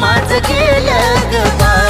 माझ केलं ग